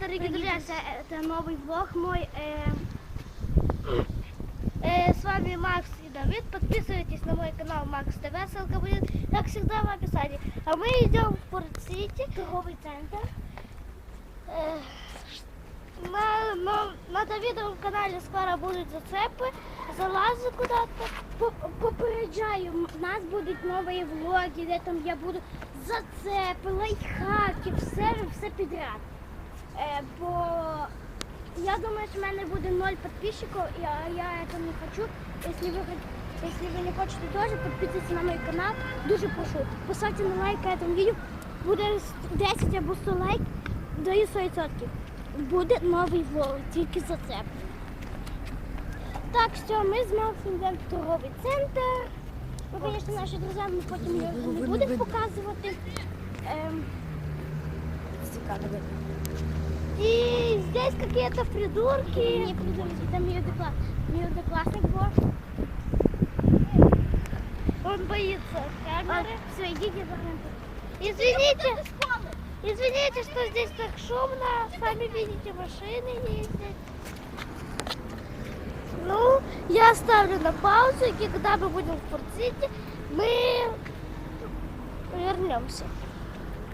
дорогие друзья, это новый влог мой. Э, э, с вами Макс и Давид. Подписывайтесь на мой канал Макс ТВ, ссылка будет, как всегда, в описании. А мы идем в Порт-Сити, торговый центр. Э, на, на, на Давидовому каналі скоро будуть зацепи, залази куди-то. По- Попереджаю, м- в нас будуть нові влоги, де там я буду зацепи, лайфхаки, все, все підряд. Бо я думаю, що в мене буде ноль підписчиків, і а я це не хочу. Якщо ви, якщо ви не хочете теж, підписуйтесь на мій канал. Дуже прошу. Поставте на лайк цьому відео. Буде 10 або 100 лайк, даю 100%. Буде новий влог, тільки зацеп. Так що ми з Максом йдемо в торговий центр. Ну, звісно, наші друзі, ми потім його не будемо показувати. Ем, И здесь какие-то придурки. Не придурки, там ее одноклассник был. Он боится камеры. все, идите за. Извините, извините, что здесь так шумно. Сами видите, машины ездят. Ну, я ставлю на паузу, и когда мы будем в Форт-Сити, мы вернемся.